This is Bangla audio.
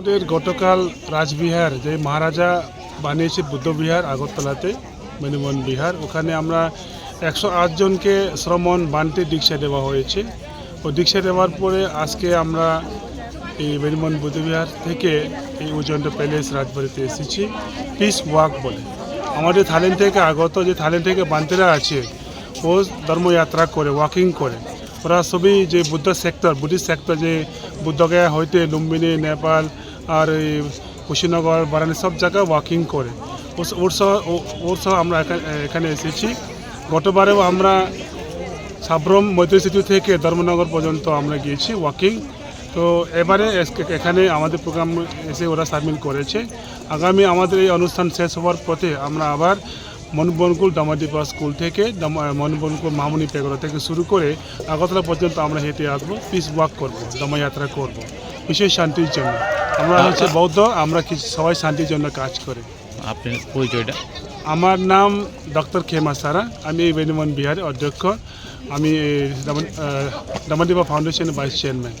আমাদের গতকাল রাজবিহার, যে মহারাজা বানিয়েছে বুদ্ধবিহার আগরতলাতে মণিমন বিহার, ওখানে আমরা একশো জনকে শ্রমণ বানতে দীক্ষা দেওয়া হয়েছে। ও দীক্ষা দেওয়ার পরে আজকে আমরা এই মণিমন বুদ্ধবিহার থেকে এই উজন্ত প্যালেস রাজবাড়িতে এসেছি। পিস ওয়াক বলে। আমাদের থাইল্যান্ড থেকে আগত যে থাইল্যান্ড থেকে বান্তেরা আছে, ও ধর্মযাত্রা করে ওয়াকিং করে। ওরা সবই যে বুদ্ধ সেক্টর বুদ্ধিস্ট সেক্টর যে বুদ্ধগয়া হইতে লুম্বিনী, নেপাল আর এই কুশিনগর, বারাণসী সব জায়গায় ওয়াকিং করে। ওর সহ ওর সহ আমরা এখানে এসেছি। গতবারেও আমরা সাব্রম মৈত্রী সেতু থেকে ধর্মনগর পর্যন্ত আমরা গিয়েছি ওয়াকিং তো এবারে এখানে আমাদের প্রোগ্রাম এসে ওরা সামিল করেছে। আগামী আমাদের এই অনুষ্ঠান শেষ হওয়ার পথে আমরা আবার মনবনকুল দামাদিপা স্কুল থেকে মনবনকুল মামনি পেগড়া থেকে শুরু করে আগরতলা পর্যন্ত আমরা হেঁটে আসব। পিস ওয়াক করব দমাযাত্রা করব। বিশেষ শান্তির জন্য। আমরা হচ্ছে বৌদ্ধ আমরা কিছু সবাই শান্তির জন্য কাজ করি। আপনার পরিচয়টা? আমার নাম ডক্টর খেমা সারা আমি এই বেনিমন বিহারের অধ্যক্ষ। আমি দামাদিপা ফাউন্ডেশনের ভাইস চেয়ারম্যান।